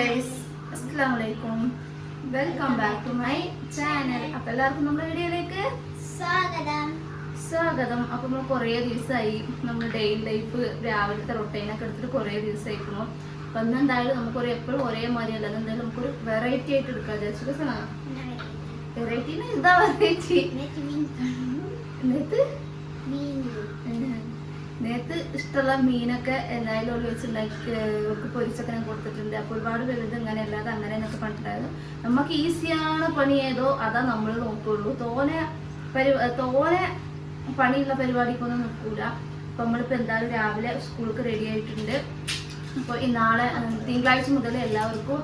Guys അസ്സാം വലൈക്കും welcome back to my channel അപ്പൊ എല്ലാവർക്കും നമ്മുടെ വീഡിയോയിലേക്ക് സ്വാഗതം. സ്വാഗതം. അപ്പൊ നമ്മൾ കുറേ ദിവസമായി നമ്മൾ ഡെയിലി ലൈഫ് രാവിലത്തെ റൊട്ടൈനൊക്കെ എടുത്തിട്ട് കുറേ ദിവസമായിരുന്നു അപ്പൊ ഇന്ന് എന്തായാലും നമുക്കൊരു എപ്പോഴും ഒരേ മാതിരി അല്ല. എന്തായാലും നമുക്കൊരു വെറൈറ്റി ആയിട്ട് എടുക്കാം. വിചാരിച്ചു വെറൈറ്റി ഇതാ വെറൈറ്റി എന്നിട്ട്? നേരത്തെ ഇഷ്ടമുള്ള മീനൊക്കെ എന്തായാലും ഒരു വെച്ചുണ്ടാക്കി പൊരിച്ചൊക്കെ ഞാൻ കൊടുത്തിട്ടുണ്ട്. അപ്പോൾ ഒരുപാട് വലുത് ഇങ്ങനെ അല്ലാതെ അങ്ങനെ എന്നൊക്കെ പറഞ്ഞിട്ടുണ്ടായിരുന്നു. നമുക്ക് ഈസിയാണ് പണി ഏതോ അതാ നമ്മൾ നോക്കുള്ളൂ. തോനെ പരി തോനെ പണിയുള്ള പരിപാടിക്കൊന്നും നിൽക്കൂല. അപ്പോൾ നമ്മളിപ്പോൾ എന്തായാലും രാവിലെ സ്കൂൾക്ക് റെഡി ആയിട്ടുണ്ട്. അപ്പോൾ ഇന്നാളെ നാളെ തിങ്കളാഴ്ച മുതൽ എല്ലാവർക്കും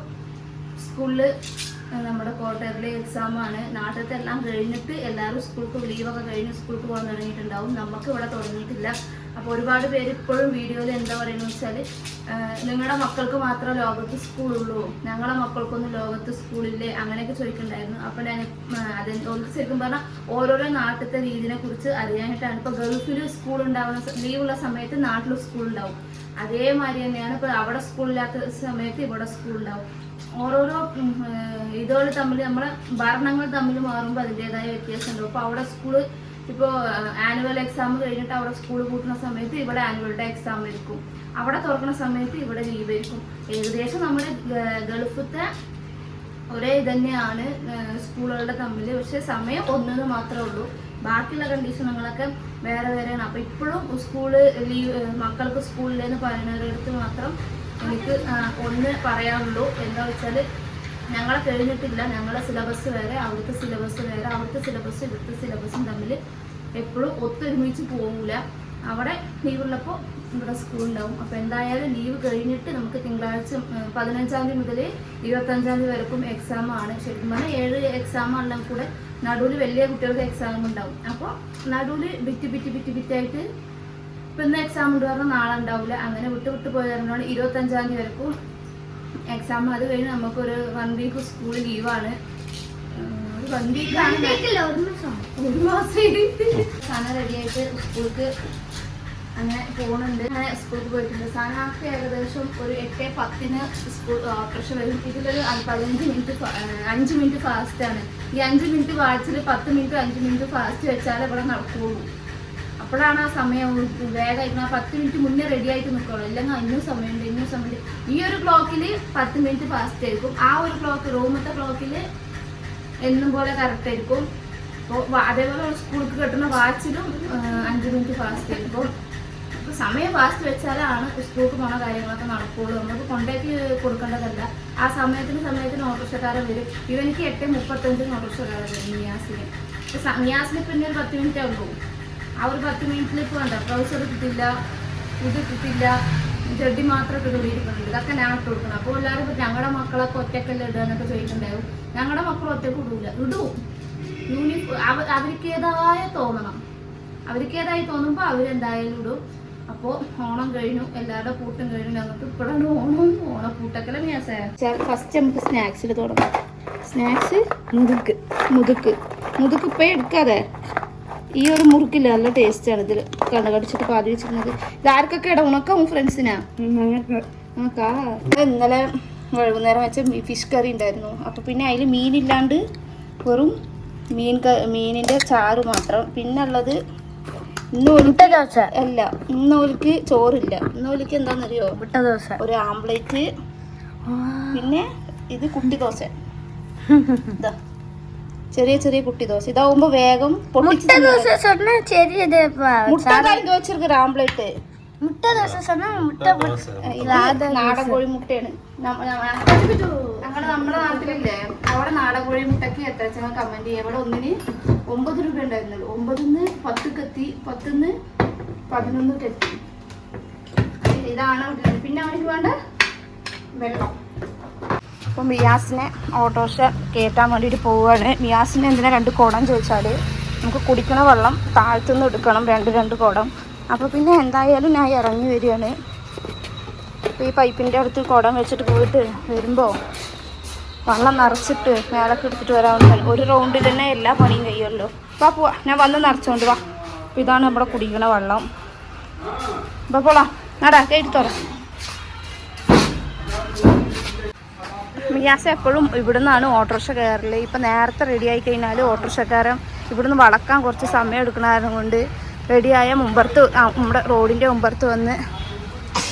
സ്കൂളിൽ നമ്മുടെ ക്വാർട്ടറിലെ എക്സാമാണ് നാട്ടിലത്തെ എല്ലാം കഴിഞ്ഞിട്ട് എല്ലാവരും സ്കൂൾക്ക് ലീവൊക്കെ കഴിഞ്ഞ് സ്കൂൾക്ക് പോകാൻ തുടങ്ങിയിട്ടുണ്ടാവും. നമുക്ക് ഇവിടെ തുടങ്ങിയിട്ടില്ല. അപ്പോൾ ഒരുപാട് പേര് ഇപ്പോഴും വീഡിയോയിൽ എന്താ പറയുന്നത് വെച്ചാൽ നിങ്ങളുടെ മക്കൾക്ക് മാത്രം ലോകത്ത് സ്കൂളുള്ളൂ. ഞങ്ങളുടെ മക്കൾക്കൊന്നും ലോകത്ത് സ്കൂളില്ലേ? അങ്ങനെയൊക്കെ ചോദിക്കുന്നുണ്ടായിരുന്നു അപ്പോൾ ഞാൻ അത് ശരിക്കും പറഞ്ഞാൽ ഓരോരോ നാട്ടിലത്തെ രീതിനെ കുറിച്ച് അറിയാനായിട്ടാണ്. ഇപ്പോൾ ഗൾഫിൽ സ്കൂൾ ഉണ്ടാവുന്ന ലീവുള്ള സമയത്ത് നാട്ടിൽ സ്കൂൾ ഉണ്ടാവും. അതേമാതിരി തന്നെയാണ് ഇപ്പോൾ അവിടെ സ്കൂളില്ലാത്ത സമയത്ത് ഇവിടെ സ്കൂൾ ഉണ്ടാവും. ഓരോരോ ഇതുകൾ തമ്മിൽ നമ്മളെ ഭരണങ്ങൾ തമ്മിൽ മാറുമ്പോൾ അതിന്റെതായ വ്യത്യാസം ഉണ്ടാവും അപ്പോൾ അവിടെ സ്കൂൾ ഇപ്പോൾ ആനുവൽ എക്സാം കഴിഞ്ഞിട്ട് അവിടെ സ്കൂൾ കൂട്ടുന്ന സമയത്ത് ഇവിടെ ആനുവൽ ഡേ എക്സാം ആയിരിക്കും അവിടെ തുറക്കുന്ന സമയത്ത് ഇവിടെ ലീവ് ആയിരിക്കും ഏകദേശം നമ്മുടെ ഗൾഫത്തെ ഒരേ ഇതന്നെയാണ് സ്കൂളുകളുടെ തമ്മിൽ പക്ഷേ സമയം ഒന്നെന്ന് മാത്രമേ ഉള്ളൂ. ബാക്കിയുള്ള കണ്ടീഷനുകളൊക്കെ വേറെ വേറെയാണ്. അപ്പോൾ ഇപ്പോഴും സ്കൂൾ ലീവ് മക്കൾക്ക് സ്കൂളിലെന്ന് പറയുന്നവരടുത്ത് മാത്രം എനിക്ക് ഒന്ന് പറയാനുള്ളൂ. എന്താ വെച്ചാൽ ഞങ്ങളെ കഴിഞ്ഞിട്ടില്ല. ഞങ്ങളെ സിലബസ് വേറെ അവിടുത്തെ സിലബസ് വേറെ അവിടുത്തെ സിലബസ് ഇവിടുത്തെ സിലബസും തമ്മിൽ എപ്പോഴും ഒത്തൊരുമിച്ച് പോകില്ല അവിടെ ലീവുള്ളപ്പോൾ ഇവിടെ സ്കൂൾ ഉണ്ടാവും. അപ്പോൾ എന്തായാലും ലീവ് കഴിഞ്ഞിട്ട് നമുക്ക് തിങ്കളാഴ്ച പതിനഞ്ചാം തീയതി മുതൽ ഇരുപത്തഞ്ചാം തീയതി വരെക്കും എക്സാമാണ് ശരിക്കും പറഞ്ഞാൽ ഏഴ് എക്സാം ആണെല്ലാം കൂടെ നടുവിൽ വലിയ കുട്ടികൾക്ക് എക്സാം ഉണ്ടാവും. അപ്പോൾ നടുവിൽ ബിറ്റ് ബിറ്റ് ബിറ്റ് ബിറ്റായിട്ട് ഇപ്പം ഇന്ന് എക്സാം ഉണ്ട് പറഞ്ഞാൽ നാളെ ഉണ്ടാവില്ല അങ്ങനെ വിട്ട് വിട്ട് പോയി തരുന്നതാണ് ഇരുപത്തഞ്ചാം തീയതി വരെക്കും എക്സാം അത് കഴിഞ്ഞ് നമുക്കൊരു വൺ വീക്ക് സ്കൂൾ ലീവാണ് ഒരു വൺ വീക്കാണ് ഒരു മാസം? സാധനം റെഡിയായിട്ട് സ്കൂൾക്ക് അങ്ങനെ പോകുന്നുണ്ട് അങ്ങനെ സ്കൂൾക്ക് പോയിട്ടുണ്ട്. സാധനമാർക്ക് ഏകദേശം ഒരു എട്ട് പത്തിന് സ്കൂൾ ഓപ്പറേഷൻ വരും. ഇതിലൊരു പതിനഞ്ച് മിനിറ്റ് അഞ്ച് മിനിറ്റ് ഫാസ്റ്റ് ആണ്. ഈ അഞ്ച് മിനിറ്റ് വാച്ചിൽ പത്ത് മിനിറ്റ് അഞ്ച് മിനിറ്റ് ഫാസ്റ്റ് വെച്ചാൽ ഇവിടെ നടക്കുള്ളൂ. അപ്പോഴാണ് ആ സമയം വേഗം ആ പത്ത് മിനിറ്റ് മുന്നേ റെഡി ആയിട്ട് നിൽക്കുള്ളൂ അല്ലെങ്കിൽ ഇന്നും സമയമുണ്ട് ഇന്നും സമയമുണ്ട്. ഈ ഒരു ക്ലോക്കിൽ പത്ത് മിനിറ്റ് ഫാസ്റ്റ് ആയിരിക്കും. ആ ഒരു ക്ലോക്ക് റൂമത്തെ ക്ലോക്കിൽ എന്നും പോലെ കറക്റ്റ് ആയിരിക്കും. അപ്പോൾ അതേപോലെ സ്കൂൾക്ക് കിട്ടുന്ന വാച്ചിലും അഞ്ച് മിനിറ്റ് ഫാസ്റ്റ് ആയിരിക്കും. അപ്പോൾ സമയം ഫാസ്റ്റ് വെച്ചാലാണ് സ്കൂൾക്ക് പോണ കാര്യങ്ങളൊക്കെ നടക്കുള്ളൂ. നമുക്ക് കൊണ്ടേക്ക് കൊടുക്കേണ്ടതല്ല. ആ സമയത്തിന് സമയത്തിന് ഓട്ടോറിക്ഷക്കാരൻ വരും. ഇവനിക്ക് എട്ട് മുപ്പത്തഞ്ചിന് ഓട്ടോറിക്ഷക്കാരൻ വരും നിയാസിന് നിയാസിന് പിന്നെ ഒരു പത്ത് മിനിറ്റേ ഉള്ളൂ ഒരു പത്ത് മിനിറ്റിൽ വേണ്ട ട്രൗസർ കിട്ടില്ല ഇത് കിട്ടില്ല ചെടി മാത്രം ഇട്ട് ഇരിക്കുന്നുണ്ട് ഇതൊക്കെ ഞാൻ ഇട്ട് കൊടുക്കണം. അപ്പോൾ എല്ലാവരും ഞങ്ങളുടെ മക്കളൊക്കെ ഒറ്റക്കല്ല ഇടുക എന്നൊക്കെ ചോദിച്ചിട്ടുണ്ടാവും. ഞങ്ങളുടെ മക്കൾ ഒറ്റയ്ക്ക് ഇടൂല. ഇടും. യൂണിഫോം അവ അവർക്കേതായ തോന്നണം. അവർക്കേതായി തോന്നുമ്പോൾ അവരെന്തായാലും ഇടും. അപ്പോൾ ഓണം കഴിഞ്ഞു. എല്ലാവരുടെ പൂട്ടും കഴിഞ്ഞു. ഞങ്ങൾക്ക് ഇപ്പോഴാണ് ഓണം. ഓണപ്പൂട്ടൊക്കെ മീയാസേ? ഫസ്റ്റ് നമുക്ക് സ്നാക്സിൽ തുടങ്ങാം. സ്നാക്സ് മുതുക്ക്. മുതുക്ക്. മുതുക്ക് ഇപ്പം എടുക്കാതെ. ഈ ഒരു മുറുക്കില്ല നല്ല ടേസ്റ്റാണ് ഇതിൽ കണ്ണു കടിച്ചിട്ട് പാതി വെച്ചിരുന്നത് ഇത് ആർക്കൊക്കെ ഇടാം? ഉണക്കാവും ഫ്രണ്ട്സിനാ? ഉണക്കാ? ഇന്നലെ വൈകുന്നേരം വെച്ച ഫിഷ് കറി ഉണ്ടായിരുന്നു. അപ്പോൾ പിന്നെ അതിൽ മീനില്ലാണ്ട് വെറും മീൻ മീനിന്റെ മീനിന്റെ ചാറ് മാത്രം. പിന്നെ ഉള്ളത് ഇന്ന് മുട്ട ദോശ. അല്ല ഇന്ന് ഓൽക്ക് ചോറില്ല. ഇന്ന് ഓൽക്ക് എന്താണെന്നറിയോ മുട്ട ദോശ. ഒരു ആംപ്ലേറ്റ് പിന്നെ ഇത് കുട്ടി ദോശ. ഇതാ ചെറിയ ചെറിയ കുട്ടി ദോശ ഇതാവുമ്പോ വേഗം പൊട്ടിച്ച് முட்டை തിന്നാൻ தோசை சொன்னா சரி இது ப- മുട്ട കാര്യം വെച്ചിരിക്കുന്ന ആംപ്ലേറ്റ് முட்டை தோசை சொன்னா முட்டை பொ- ഇത് നാടൻ കോഴി മുട്ടയാണ് ഞങ്ങളുടെ നമ്മുടെ നാട്ടിലില്ലേ അവിടെ നാടൻ കോഴി മുട്ടയ്ക്ക് എത്ര വെച്ചാൽ കമന്റ് ചെയ്യാം ഇവിടെ ഒന്നിന് ഒമ്പത് രൂപ ഉണ്ടായിരുന്നുള്ളൂ ഒമ്പതിന്ന് പത്ത് കത്തി പത്തിന്ന് പതിനൊന്ന് കത്തി ഇതാണ് ഇവിടെ. പിന്നെ അവർക്ക് വേണ്ട വെള്ളം അപ്പം മിയാസിനെ ഓട്ടോറിക്ഷ കയറ്റാൻ വേണ്ടിയിട്ട് പോവുകയാണ്. മിയാസിനെ എന്തിനാ രണ്ട് കുടം ചോദിച്ചാൽ നമുക്ക് കുടിക്കണ വെള്ളം താഴ്ത്തുനിന്ന് എടുക്കണം രണ്ട് രണ്ട് കുടം. അപ്പോൾ പിന്നെ എന്തായാലും ഞാൻ ഇറങ്ങി വരികയാണ്. ഈ പൈപ്പിന്റെ അടുത്ത് കുടം വെച്ചിട്ട് പോയിട്ട് വരുമ്പോൾ വെള്ളം നിറച്ചിട്ട് മേലൊക്കെ എടുത്തിട്ട് വരാവുന്ന ഒരു റൗണ്ടിൽ തന്നെ എല്ലാ പണിയും കഴിയുമല്ലോ. വാ പോവാ. ഞാൻ വന്ന് നിറച്ചോണ്ട് വാ. ഇതാണ് നമ്മുടെ കുടിക്കണ വെള്ളം. അപ്പോൾ പോളാം. നടാ കയറ്റി തുറ. മിയാസ് എപ്പോഴും ഇവിടുന്നാണ് ഓട്ടോറിക്ഷ കയറൽ. ഇപ്പം നേരത്തെ റെഡി ആയി കഴിഞ്ഞാൽ ഓട്ടോറിക്ഷക്കാരൻ ഇവിടുന്ന് വളക്കാൻ കുറച്ച് സമയം എടുക്കണമായിരുന്നു കൊണ്ട് റെഡിയായ മുമ്പർത്ത് നമ്മുടെ റോഡിന്റെ മുമ്പർത്ത് വന്ന്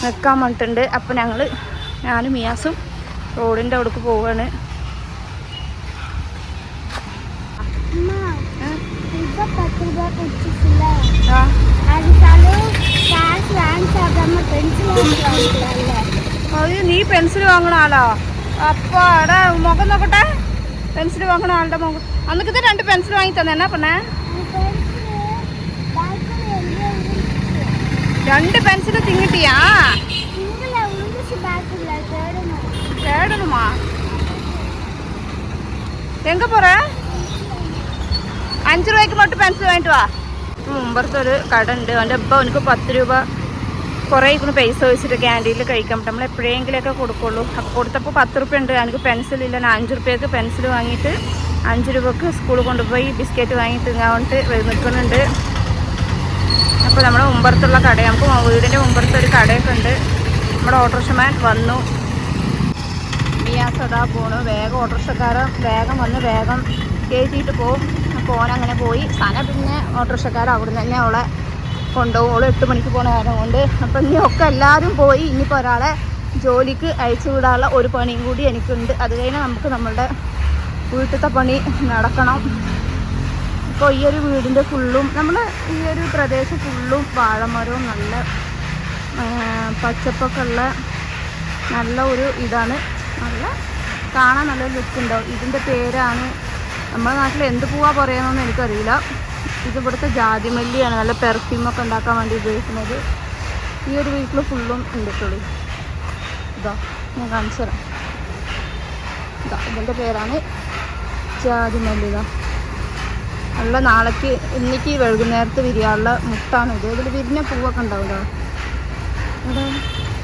നിൽക്കാൻ വേണ്ടിയിട്ടുണ്ട് അപ്പം ഞങ്ങൾ ഞാനും മിയാസും റോഡിന്റെ അവിടേക്ക് പോവാണ്. നീ പെൻസിൽ വാങ്ങണ ആളോ? அப்பா அடா முகம் நோக்கட்டா பென்சில் வாங்கணும் ஆள்ட முகம் அன்னைக்கு தான் ரெண்டு பென்சில் வாங்கி தந்தேன் என்ன பண்ண ரெண்டு பென்சிலும் திங்கிட்டியா தேடணுமா எங்கே போகிற അഞ്ച് രൂപയ്ക്ക് മൊട്ട് പെൻസിൽ വാങ്ങിട്ട് വാ മുമ്പത്തെ ഒരു കട ഉണ്ട് അവന്റെ അപ്പം എനിക്ക് പത്ത് രൂപ കുറേ ഇങ്ങനെ പൈസ വെച്ചിട്ട് ക്യാന്റീനിൽ കഴിക്കാൻ പറ്റും. നമ്മൾ എപ്പോഴെങ്കിലുമൊക്കെ കൊടുക്കുള്ളൂ. അപ്പോൾ കൊടുത്തപ്പോൾ പത്ത് റുപ്യ ഉണ്ട്. എനിക്ക് പെൻസിലില്ല ഞാൻ അഞ്ച് റുപ്യക്ക് പെൻസിൽ വാങ്ങിയിട്ട് അഞ്ച് രൂപക്ക് സ്കൂളിൽ കൊണ്ടുപോയി ബിസ്ക്കറ്റ് വാങ്ങി ഇങ്ങോട്ട് നിൽക്കുന്നുണ്ട് അപ്പോൾ നമ്മുടെ മുമ്പത്തുള്ള കട നമുക്ക് വീടിന്റെ മുമ്പത്തെ ഒരു കടയൊക്കെ ഉണ്ട്. നമ്മുടെ ഓട്ടോറിക്ഷമാൻ വന്നു. മിയാസദാ പോണു. വേഗം ഓട്ടോറിക്ഷക്കാരൻ വേഗം വന്ന് വേഗം കയറ്റിയിട്ട് പോകും ഓൻ അങ്ങനെ പോയി. സന പിന്നെ ഓട്ടോറിക്ഷക്കാരൻ അവിടെ നിന്ന് തന്നെ അവളെ കൊണ്ടുപോകും ഓൾ എട്ട് മണിക്ക് പോണ കാരണം കൊണ്ട്. അപ്പം ഇനി ഒക്കെ എല്ലാവരും പോയി ഇനിയിപ്പോൾ ഒരാളെ ജോലിക്ക് അയച്ചു വിടാനുള്ള ഒരു പണിയും കൂടി എനിക്കുണ്ട്. അത് കഴിഞ്ഞാൽ നമുക്ക് നമ്മളുടെ വീട്ടിലത്തെ പണി നടക്കണം. ഇപ്പോൾ ഈ ഒരു വീടിന്റെ ഫുള്ളും നമ്മൾ ഈ ഒരു പ്രദേശം ഫുള്ളും വാഴമരവും നല്ല പച്ചപ്പൊക്കെ ഉള്ള നല്ല ഒരു ഇതാണ്. നല്ല കാണാൻ നല്ല ലുക്ക് ഉണ്ടാവും ഇതിന്റെ പേരാണ്. നമ്മുടെ നാട്ടിൽ എന്ത് പൂവാ പറയുന്നതെന്ന് എനിക്കറിയില്ല. ഇത് ഇവിടുത്തെ ജാതിമല്ലിയാണ് നല്ല പെർഫ്യൂമൊക്കെ ഉണ്ടാക്കാൻ വേണ്ടി ഉപയോഗിക്കുന്നത് ഈ ഒരു വീട്ടിൽ ഫുള്ളും ഉണ്ടിട്ടുള്ളൂ. ഇതാ ഞാൻ കാണിച്ചു തരാം. ഇതാ ഇതിന്റെ പേരാണ് ജാതിമല്ലി ഇതാ. നല്ല നാളേക്ക് ഇന്നിക്ക് വൈകുന്നേരത്ത് വിരിയാനുള്ള മുട്ടാണ് ഇത്. ഇതിൽ വിരിഞ്ഞ പൂവൊക്കെ ഉണ്ടാവില്ല ഇവിടെ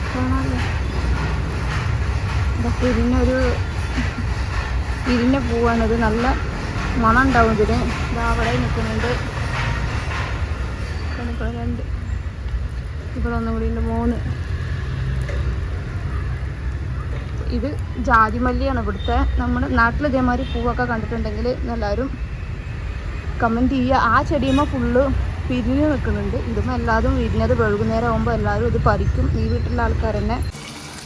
ഇതാ ഇതൊക്കെ വിരിഞ്ഞൊരു വിരിഞ്ഞ പൂവാണിത്. നല്ല മണം ഉണ്ടാവും ഇതിന് ഇതാ അവിടെ നിൽക്കുന്നുണ്ട്. രണ്ട്. ഇവിടെ ഒന്നും കൂടി ഉണ്ട് മൂന്ന്. ഇത് ജാതിമല്ലിയാണ് ഇവിടുത്തെ. നമ്മുടെ നാട്ടിൽ ഇതേമാതിരി പൂവൊക്കെ കണ്ടിട്ടുണ്ടെങ്കിൽ എല്ലാവരും കമന്റ് ചെയ്യുക. ആ ചെടിയുമ്പോൾ ഫുള്ള് പിരിഞ്ഞ് നിൽക്കുന്നുണ്ട്. ഇതുമ്പോൾ എല്ലാതും വിരിഞ്ഞത് വൈകുന്നേരം ആകുമ്പോൾ എല്ലാവരും ഇത് പറിക്കും. ഈ വീട്ടിലെ ആൾക്കാർ തന്നെ.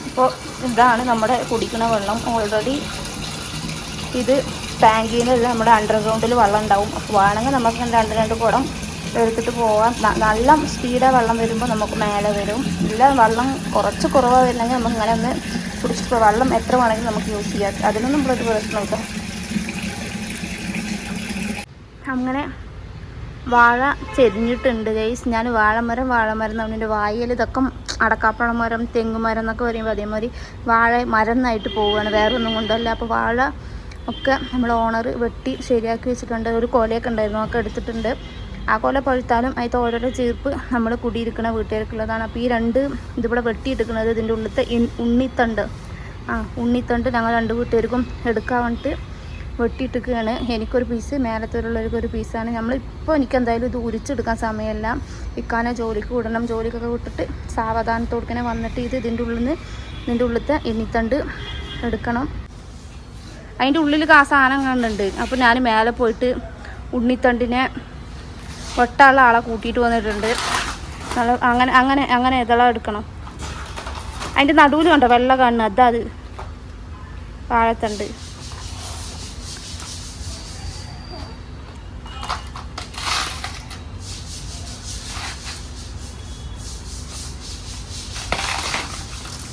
ഇപ്പോൾ ഇതാണ് നമ്മുടെ കുടിക്കുന്ന വെള്ളം. ഓൾറെഡി ഇത് ടാങ്കിൽ നിന്ന് നമ്മുടെ അണ്ടർഗ്രൗണ്ടിൽ വെള്ളം ഉണ്ടാവും. അപ്പോൾ വേണമെങ്കിൽ നമുക്ക് രണ്ട് രണ്ട് കുടം എടുത്തിട്ട് പോവാം. നല്ല സ്പീഡാ വെള്ളം വരുമ്പോൾ നമുക്ക് മേലെ വരും. ഇല്ല വെള്ളം കുറച്ച് കുറവാണ് വരുന്നെങ്കിൽ നമുക്ക് ഇങ്ങനെ ഒന്ന് കുടിച്ചിട്ട് വെള്ളം എത്ര വേണമെങ്കിലും നമുക്ക് യൂസ് ചെയ്യാം. അതിനൊന്നും നമ്മളൊരു പ്രശ്നമില്ല അങ്ങനെ വാഴ ചെരിഞ്ഞിട്ടുണ്ട് ഗൈസ് ഞാൻ വാഴമരം വാഴമരം നമ്മുടെ വായയിൽ ഇതൊക്കെ അടക്കാപ്പഴം മരം തെങ്ങുമരം എന്നൊക്കെ പറയുമ്പോൾ അതേമാതിരി വാഴ മരം എന്നായിട്ട് പോവുകയാണ് വേറെ ഒന്നും കൊണ്ടല്ല. അപ്പോൾ വാഴ ഒക്കെ നമ്മൾ ഓണർ വെട്ടി ശരിയാക്കി വെച്ചിട്ടുണ്ട്. ഒരു കൊലയൊക്കെ ഉണ്ടായിരുന്നു. ഒക്കെ എടുത്തിട്ടുണ്ട്. ആ കൊല പഴുത്താലും അതിന്റെ ഓരോരോ ചീർപ്പ് നമ്മൾ കുടിയിരിക്കുന്ന വീട്ടുകാർക്കുള്ളതാണ്. അപ്പോൾ ഈ രണ്ട് ഇതിവിടെ വെട്ടിയെടുക്കുന്നത് ഇതിന്റെ ഉള്ളിലത്തെ ഉണ്ണിത്തണ്ട്. ആ ഉണ്ണിത്തണ്ട് ഞങ്ങൾ രണ്ട് വീട്ടുകാർക്കും എടുക്കാൻ വേണ്ടിയിട്ട് വെട്ടിയിട്ടിരിക്കുകയാണ്. എനിക്കൊരു പീസ് മേലത്തോലുള്ളവർക്ക് ഒരു പീസാണ് നമ്മളിപ്പോൾ എനിക്ക് എന്തായാലും ഇത് ഉരിച്ചെടുക്കാൻ സമയമല്ല. ഇക്കാനെ ജോലിക്ക് വിടണം. ജോലിക്കൊക്കെ വിട്ടിട്ട് സാവധാനത്തോടുക്കനെ വന്നിട്ട് ഇത് ഇതിന്റെ ഉള്ളിൽ നിന്ന് ഇതിന്റെ ഉള്ളിലത്തെ എണ്ണിത്തണ്ട് എടുക്കണം. അതിന്റെ ഉള്ളിൽ ആ സാധനം കണ്ടുണ്ട് അപ്പോൾ ഞാൻ മേലെ പോയിട്ട് ഉണ്ണിത്തണ്ടിനെ ഒട്ടുള്ള ആളെ കൂട്ടിയിട്ട് വന്നിട്ടുണ്ട്. നല്ല അങ്ങനെ അങ്ങനെ അങ്ങനെ ഇതെല്ലാം എടുക്കണം. അതിന്റെ നടുവിൽ കണ്ടോ വെള്ള കണ്ണ്? അതാ അത്. വാഴത്തണ്ട്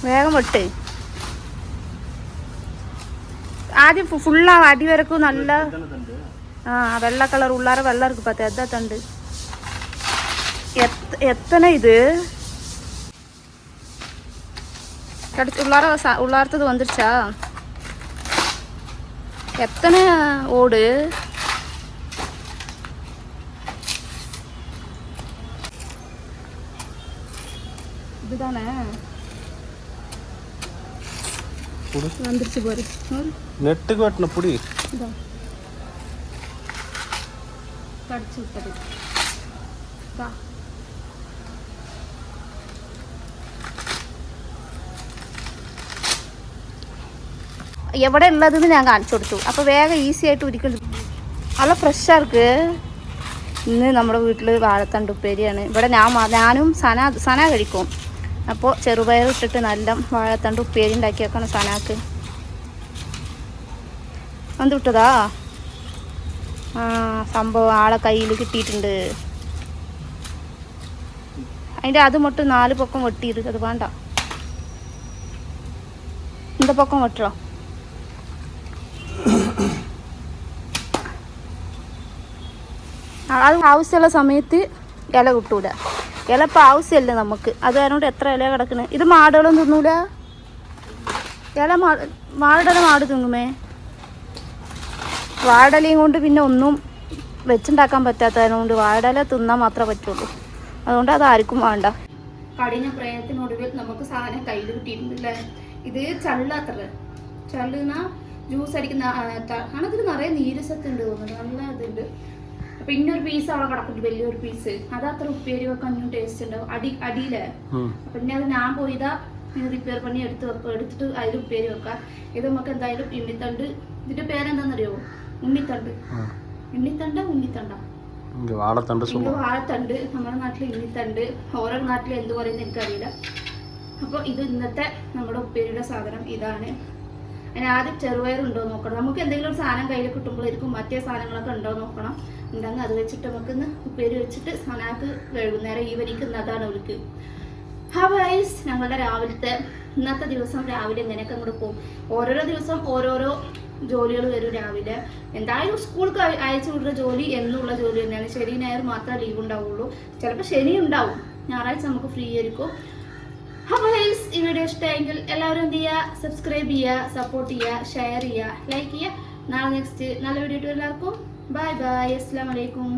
വേഗം വെട്ട്. ആദ്യം ഫു- ഫുള്ളാ അടി വരക്കും നല്ല ആ വെള്ള കളർ ഉള്ളാര വെള്ളം இருக்கு பார்த்து அதான் தண்டு எத் எத்தனை இது கிடைச்சி உள்ளார ச- உள்ளாரத்தது வந்துருச்சா எத்தனை ஓடு இதுதானே ಪುಡಿ ಅಂದ್ರಿಸಿ ಬರ್ರಿ ನೋಡಿ ನೆಟ್ಟಿಗೆ ಬಟ್ಟನ ಪುಡಿ ಕಡ್ಸುತ್ತದೆ എവിടെ ഉള്ളതെന്ന് ഞാൻ കാണിച്ചു കൊടുത്തു. അപ്പോൾ വേഗം ഈസി ആയിട്ട് ഒരിക്കലും നല്ല ഫ്രഷാർക്ക് ഇന്ന് നമ്മുടെ വീട്ടിൽ വാഴത്തണ്ട് ഉപ്പേരിയാണ്. ഇവിടെ ഞാൻ ഞാനും സന സന കഴിക്കും. അപ്പോൾ ചെറുപയർ ഇട്ടിട്ട് നല്ല വാഴത്തണ്ട് ഉപ്പേരി ഉണ്ടാക്കി വെക്കണം സനാക്ക്. എന്ത് ആ സംഭവം ആളെ കയ്യിൽ കിട്ടിയിട്ടുണ്ട്. അതിന്റെ അത് മൊട്ട് നാല് പൊക്കം വെട്ടിയിട്ട് അത് വേണ്ട. എന്താ പൊക്കം വെട്ടോ? അത് ആവശ്യമുള്ള സമയത്ത് ഇല കിട്ടൂല. ഇല ആവശ്യമല്ലേ നമുക്ക്. അത് അതിനോട് എത്ര ഇല കിടക്കണേ? ഇത് മാടുകളും തിന്നൂല? ഇല മാ വാഴടല മാട് തിന്നുമേ? വാടലയും കൊണ്ട് പിന്നെ ഒന്നും വെച്ചുണ്ടാക്കാൻ പറ്റാത്തതിനോണ്ട് വാടല തിന്നാൻ മാത്രമേ പറ്റുള്ളൂ. അതുകൊണ്ട് അത് ആർക്കും വേണ്ട. കഠിന പ്രയത്നത്തിനൊടുവിൽ നമുക്ക് സാധനം കയ്യിൽ കിട്ടിയിട്ടുണ്ടല്ലേ ഇത് ചള്ളാത്ര. ചള്ളുന്ന ജ്യൂസ് അടിക്കുന്ന അതിൽ നിറയെ നീരസത്തുണ്ട് തോന്നുന്നു. നല്ല ഇതുണ്ട്. പിന്നൊരു പീസ് അവിടെ കിടക്കുന്നുണ്ട് വലിയൊരു പീസ് അത് അത്ര ഉപ്പേരി വെക്കാൻ ടേസ്റ്റ് ഉണ്ടാവും അടി അടിയിൽ പിന്നെ അത് ഞാൻ പോയതാ റിപ്പയർ പണി എടുത്ത് എടുത്തിട്ട് അതിൽ ഉപ്പേരി വെക്കാം. ഇത് നമുക്ക് എന്തായാലും ഇണ്ണിത്തണ്ട് ഇതിന്റെ പേരെന്താണെന്നറിയോ ഉണ്ണിത്തണ്ട്. ഉണ്ണിത്തണ്ട ഉണ്ണിത്തണ്ട? വാഴത്തണ്ട് വാഴത്തണ്ട് നമ്മുടെ നാട്ടിൽ ഇണ്ണിത്തണ്ട് ഓരോ നാട്ടിൽ എന്ത് പറയുന്നത് എനിക്കറിയില്ല. അപ്പോൾ ഇത് ഇന്നത്തെ നമ്മുടെ ഉപ്പേരിയുടെ സാധനം ഇതാണ്. അതിന് ആദ്യം ചെറുപയർ ഉണ്ടോ നോക്കണം. നമുക്ക് എന്തെങ്കിലും സാധനം കയ്യിൽ കിട്ടുമ്പോഴായിരിക്കും മറ്റേ സാധനങ്ങളൊക്കെ ഉണ്ടോ നോക്കണം. ഉണ്ടെങ്കിൽ അത് വെച്ചിട്ട് നമുക്ക് ഇന്ന് ഉപ്പേരി വെച്ചിട്ട് സനാക്ക് വൈകുന്നേരം ഈവനിക്ക് ഇന്നതാണ് അവർക്ക് ഹവൈസ് ഞങ്ങളുടെ രാവിലത്തെ ഇന്നത്തെ ദിവസം രാവിലെ ഇങ്ങനെയൊക്കെ അങ്ങോട്ട് പോകും. ഓരോരോ ദിവസം ഓരോരോ ജോലികൾ വരും രാവിലെ. എന്തായാലും സ്കൂൾക്ക് അയ- അയച്ചു വിടുന്ന ജോലി എന്നുള്ള ജോലി തന്നെയാണ്. ശനി ഞായർ മാത്രമേ ലീവ് ഉണ്ടാവുള്ളൂ. ചിലപ്പോൾ ശനി ഉണ്ടാവും. ഞായറാഴ്ച നമുക്ക് ഫ്രീ ആയിരിക്കും. ഈ വീഡിയോ ഇഷ്ടമായെങ്കിൽ എല്ലാവരും എന്ത് ചെയ്യുക? സബ്സ്ക്രൈബ് ചെയ്യുക സപ്പോർട്ട് ചെയ്യുക ഷെയർ ചെയ്യുക ലൈക്ക് ചെയ്യുക. നാളെ നെക്സ്റ്റ് നല്ല വീഡിയോ എല്ലാവർക്കും. ബൈ ബൈ അസ്സാം വലൈക്കും